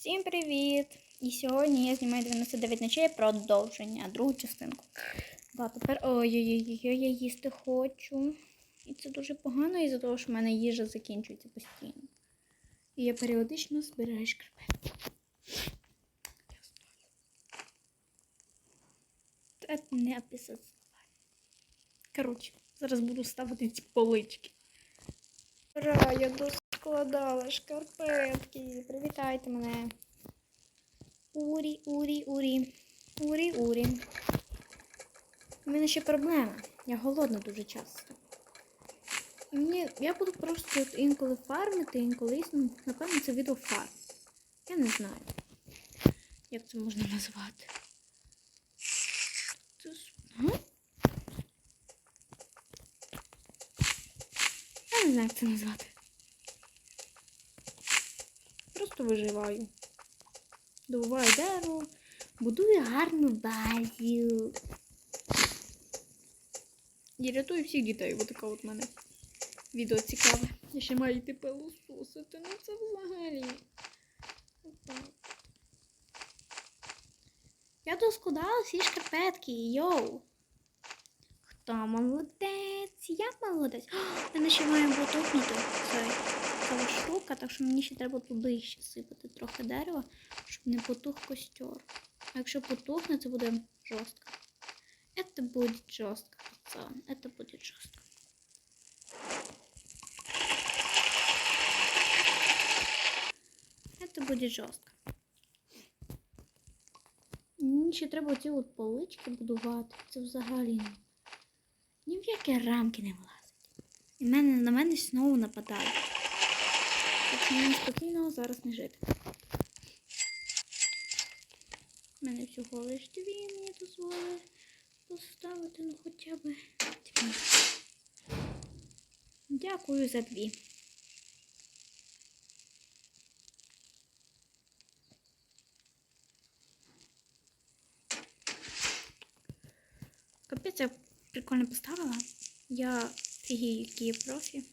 Всім привіт! І сьогодні я знімаю 99 ночей продовження, другу частинку. Да, тепер ой-ой-ой, я їсти хочу. І це дуже погано із-за того, що в мене їжа закінчується постійно. І я періодично збираю шкарпетки. Це не описати. Коротше, зараз буду ставити ці полички. Ура, я доскладала шкарпетки. Привітайте мене. Урі, урі, урі. Урі, урі. У мене ще проблема. Я голодна дуже часто. Мені, я буду просто от інколи фармити, інколи ну, напевно, це відео фарм. Я не знаю, як це можна назвати. Це. Я не знаю, як це назвати. Просто виживаю. Добуваю дерево, будую гарну базу. І рятую всіх дітей. Ось така от мене відео цікаве. Я ще маю йти пилососити. Ну це взагалі. Я доскладала всі шкарпетки, йоу. Хто молодець? Я молодець. О, мене ще має потухнути цей, ця штука, так що мені ще треба туди ще сипати трохи дерева, щоб не потух костер. А якщо потухне, це буде жорстко. Это будет жестко, пацан. Это будет жестко. Это будет жорстко. Мені ще треба ці от полички будувати. Це взагалі не- ні в які рамки не влазить. І мене, на мене знову нападають. Мені спокійно зараз не жити. У мене всього лиш дві мені дозволили поставити, ну хоча б дві. Дякую за дві. Капець, я прикольно поставила. Я фігію, який я профі.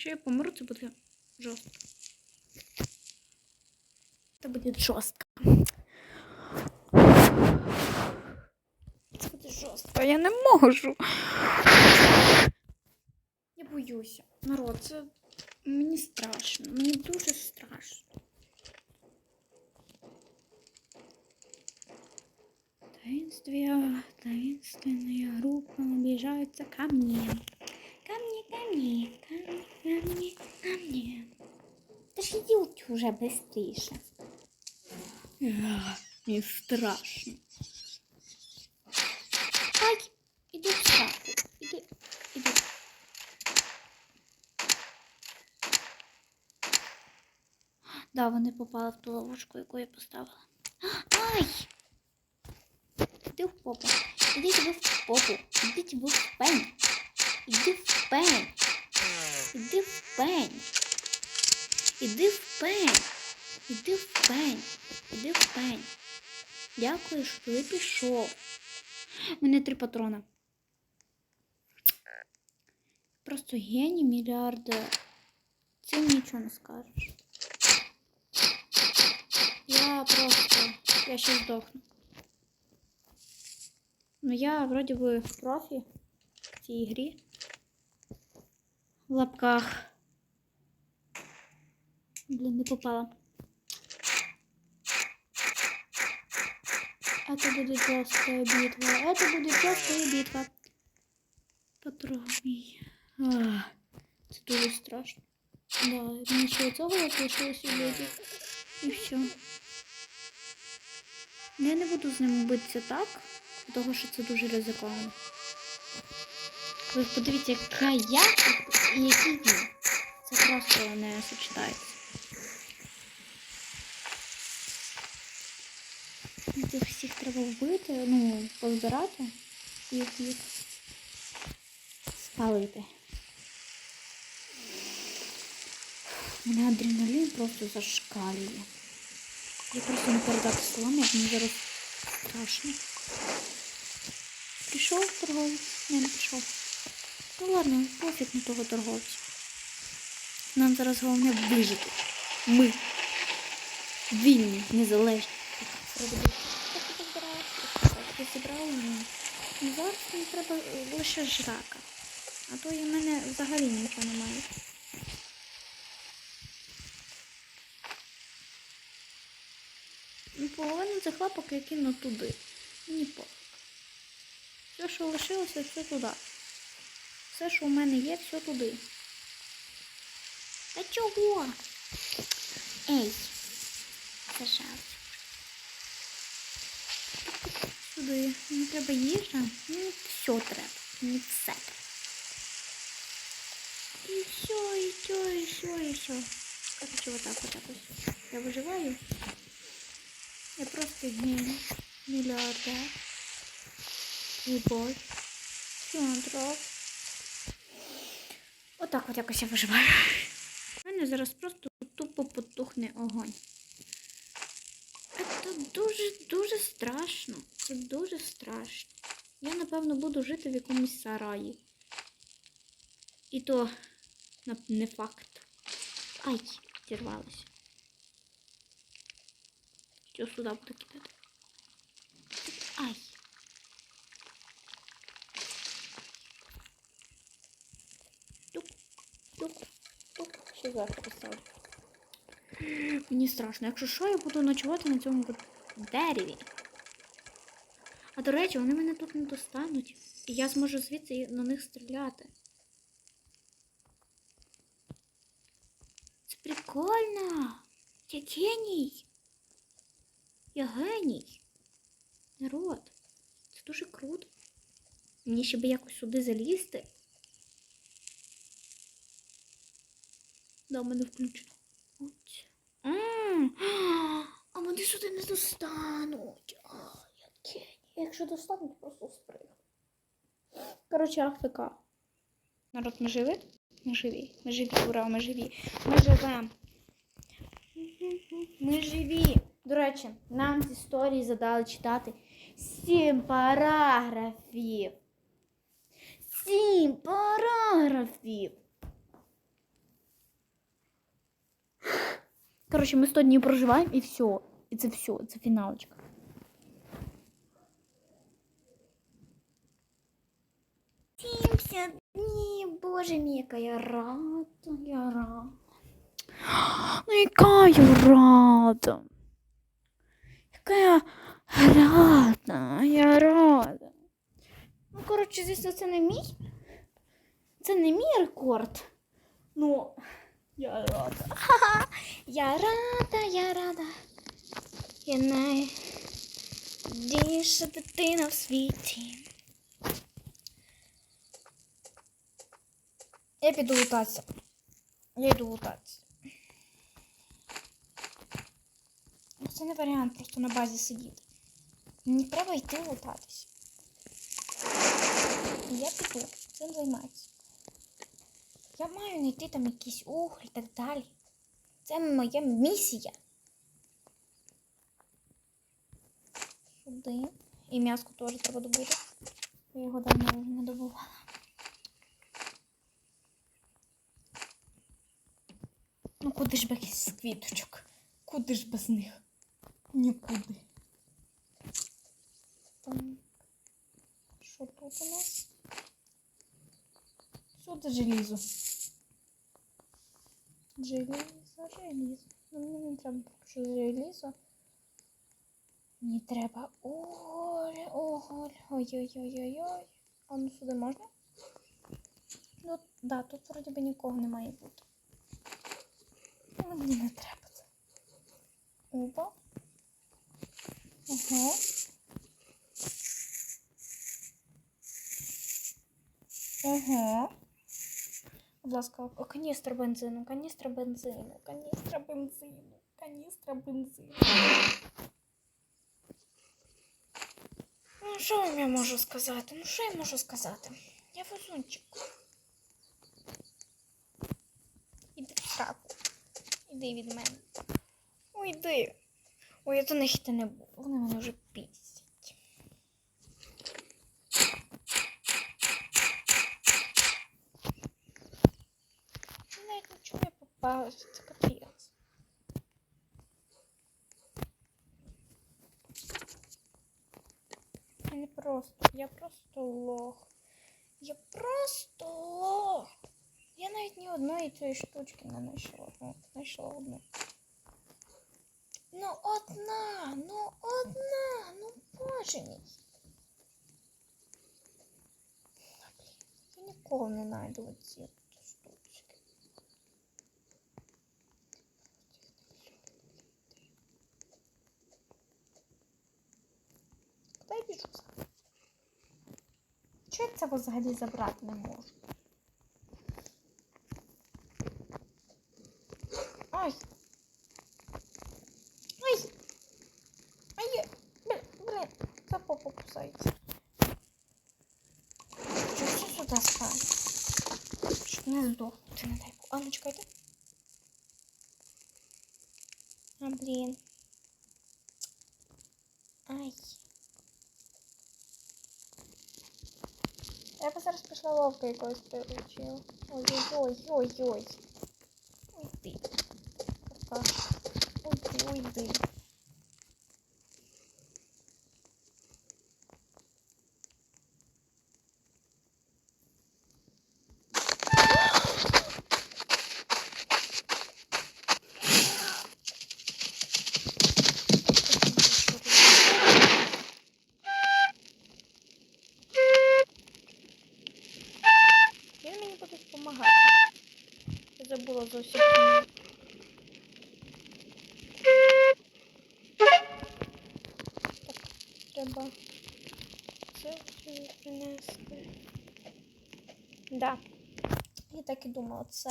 Якщо я помру, це буде жорстко. Це буде жорстко. Це буде жорстко. Я не можу. Я боюся. Народ, це мені страшно. Мені дуже страшно. Таинствия, таинственная группа наближается ко мне. Мне, ко мне, ко мне, ко мне, ко ж идите уже быстрее. Мне страшно. Ай, иди в сраку. Иди, иди. Да, вони попали в ту ловушку, яку я поставила. Ай! Іди в попу. Ідіть ви в попу. Ідіть ви в пень. Іди в пень. Іди в пень. Іди в пень. Іди в пень. Іди в пень. Дякую, що ти пішов. У мене три патрона. Просто геній мільярдер. Цим нічого не скажеш. Я просто. Я ще здохну. Ну я вроде бы профі в цій грі. В лапках. Блин, не попала. Это будет жесткая битва. Это будет жесткая битва. Потрогай. Це дуже страшно. Да, ще цього лишилось убити. І все. Я не буду з ним битися так, тому що це дуже ризиковано. Ви подивіться, яка я і який він. Це просто не сочетається. Цих всіх треба вбити, ну, позбирати і їх спалити. У мене адреналін просто зашкалює. Я просто не передати словами, як мені зараз страшно. Прийшов торговець? Не, не пішов. Ну ладно, пофіг на того торговця. Нам зараз головне вижити. Ми. Вільні, незалежні. Зібрав мене? Ну, Зараз мені треба е, лише жрака. А то і в мене взагалі нічого немає. Ну, половину цих лапок я кину туди. Мені по. Все, що лишилося, все туди. Все, що у мене є, все туди. Та чого? Ей, зажався. Сюди. Мені треба їжа. Мені все треба. Мені все треба. І все, і все, і все, і все. Короче, вот так, вот так вот. Я выживаю. Я просто гений. Миллиардер. Любовь. Філантроп. Отак от якось я виживаю. У мене зараз просто тупо потухне огонь. Це дуже, дуже страшно. Це дуже страшно. Я, напевно, буду жити в якомусь сараї. І то не факт. Ай, зірвалося. Що сюди буду кидати? Ай. Тук, тук, тук. Ще зверху поставлю. Мені страшно. Якщо що, я буду ночувати на цьому дереві. А до речі, вони мене тут не достануть. І я зможу звідси на них стріляти. Це прикольно. Я геній. Я геній. Народ. Це дуже круто. Мені ще би якось сюди залізти. Да, у мене включено. А вони сюди не достануть. А, я. Якщо достануть, просто спригну. Коротше, АФК. Народ, ми живі? Ми живі. Ми живі, ура, ми живі. Ми живемо. Ми живі. До речі, нам з історії задали читати сім параграфів. Сім параграфів. Коротше, ми 100 днів проживаємо і все. І це все, це фіналочка. Сімдесят днів, боже мій, яка я рада, я рада. Ну, яка я рада. Яка я рада, я рада. Ну, коротше, звісно, це не мій. Це не мій рекорд. Ну, я рада. Ха-ха. Я рада, я рада. Я найбільша дитина в світі. Я піду лутатися. Я йду лутатися. Ну, Це не варіант просто на базі сидіти. Мені треба йти лутатися. Я піду цим займатися. Я маю знайти там якийсь уголь і так далі. Це моя місія. Сюди. І м'яско теж треба добути. Я його давно вже не добувала. Ну куди ж без квіточок? Куди ж без них? Нікуди. Так. Що тут у нас? Сюди желізо. Желізо, желізо. Ну, мені не треба поки що желізо. Мені треба уголь, уголь. Ой-ой-ой-ой-ой. А ну сюди можна? Ну, да, тут вроді би нікого не має бути. Мені не треба це. Опа. Ага. Ага. Будь ласка, каністра бензину, каністра бензину, каністра бензину, каністра бензину. Ну, що вам я можу сказати? Ну, що я можу сказати? Я везунчик. Іди в сраку. Іди від мене. Ой, йди. Ой, я до них не буду. Вони мене вже пісять. Навіть нічого я не просто, я просто лох. Я просто лох. Я навіть ні одної цієї штучки не знайшла. О, знайшла одну. Ну одна, ну одна, ну боже мій. Я ніколи не знайду оці от штучки. Куди я біжу? Чого я це взагалі забрати не можу? Ай! Ай! Ай! Блин, блин, за попу кусається. Що все сюди спать? Щоб не здохнути, не дай. А ну чекайте. А, блін. Ай. Я б зараз пішла ловка якогось приручила. Ой-ой-ой-ой-ой. Ой ти. Какашка. Ой ти, Зовсім. Так, треба це принести. Да. Я так і думала, це.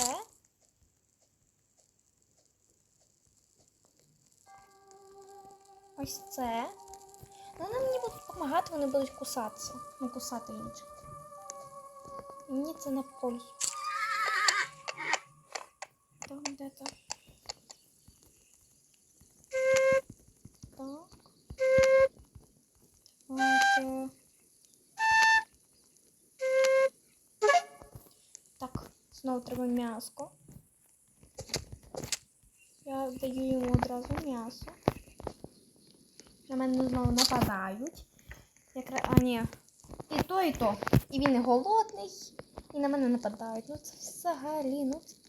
Ось це. Ну, вони мені будуть допомагати, вони будуть кусатися. Ну, кусати інших. І Мені це на пользу. Там де-то. Так. От, е. Так, знову треба м'яско. Я даю йому одразу м'ясо. На мене знову нападають. Якраз, а ні. І то, і то. І він і голодний, і на мене нападають. Ну це взагалі, ну це.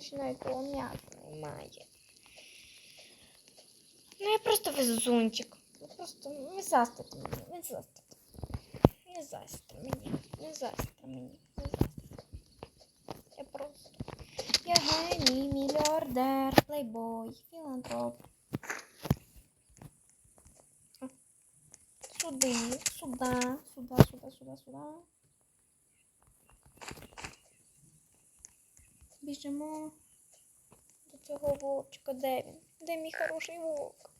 Ще навіть того немає. Ну я просто везунчик. Ну просто не застати мені, не застати. Не застати мені, не застати мені, не застати. Я просто. Я геній, мільярдер, плейбой, філантроп. Сюди, сюди, сюди, сюди, сюди, сюди. Біжимо до цього вовчика. Де він? Де мій хороший вовк?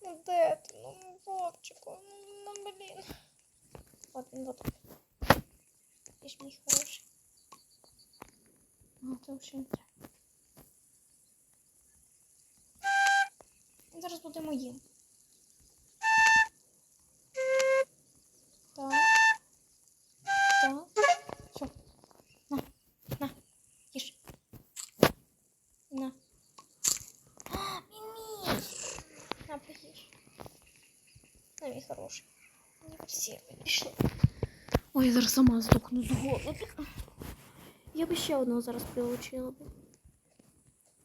Ну де ти? Ну, вовчику, ну, ну блін. От він, от. Ти ж мій хороший. Ну, це вже не. Зараз буде моїм. Так. Так. Все. На. На. Їж. На. А, мій. На, поїж. На, мій хороший. Не всі пішли. Ой, я зараз сама здохну з голоду. Я би ще одного зараз прилучила би.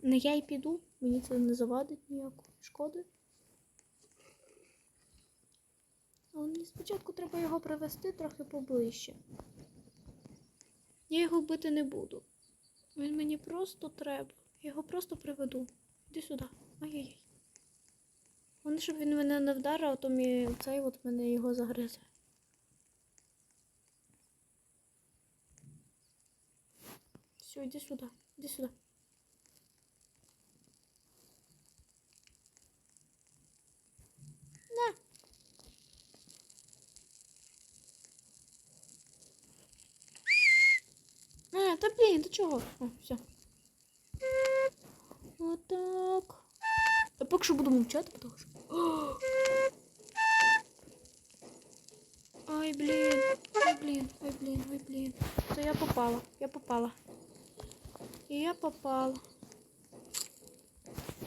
Не я й піду, мені це не завадить ніякої шкоди. Але мені спочатку треба його привести трохи поближче. Я його вбити не буду. Він мені просто треба. Я його просто приведу. Іди сюди. Ай-яй-яй. Вони, щоб він мене не вдарив, а то мій цей от мене його загризе. Все, иди сюда, иди сюда. На. А, та блін, ти чого? О, все. Отак. Я поки що буду мовчати, тому що. Ай, блін, ой, блін, ой, блін, ой, блін. То я попала, я попала. І я попала.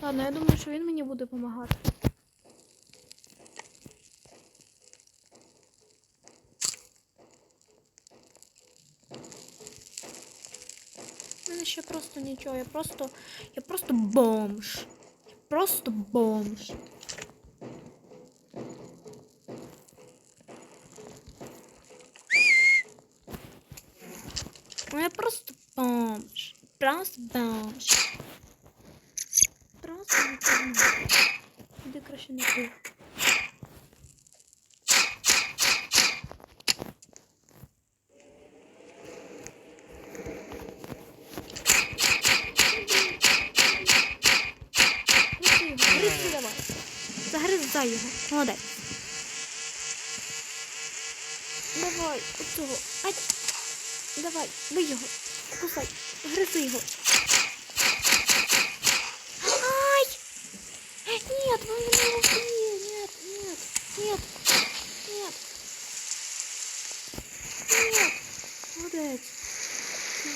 Ладно, я думаю, що він мені буде допомагати. У мене ще просто нічого, я просто. Я просто бомж. Я просто бомж. Ну, я просто Просто бомж. Іди краще на давай. Загризай його. Молодець. Давай, оцього. Ай. Давай, бий його. Кусай. Гризи його. Ай! Нет, вы меня убили. Нет, нет, нет, нет. Нет. Молодець.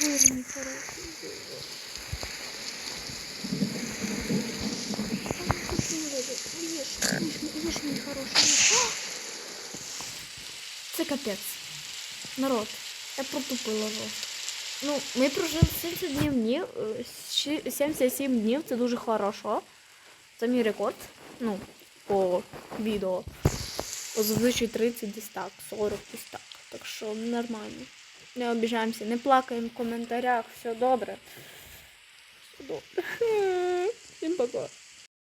Вирні, хороший. Ешь, мій хороший. Це капець. Народ, я протупила жорстко. Ну, ми прожили 70 днів, днів, е, 77 днів, це дуже хорошо. Це мій рекорд. Ну, по відео. Зазвичай 30 десь так, 40 десь так. Так що нормально. Не обіжаємося, не плакаємо в коментарях, все добре. Все добре. Всім пока.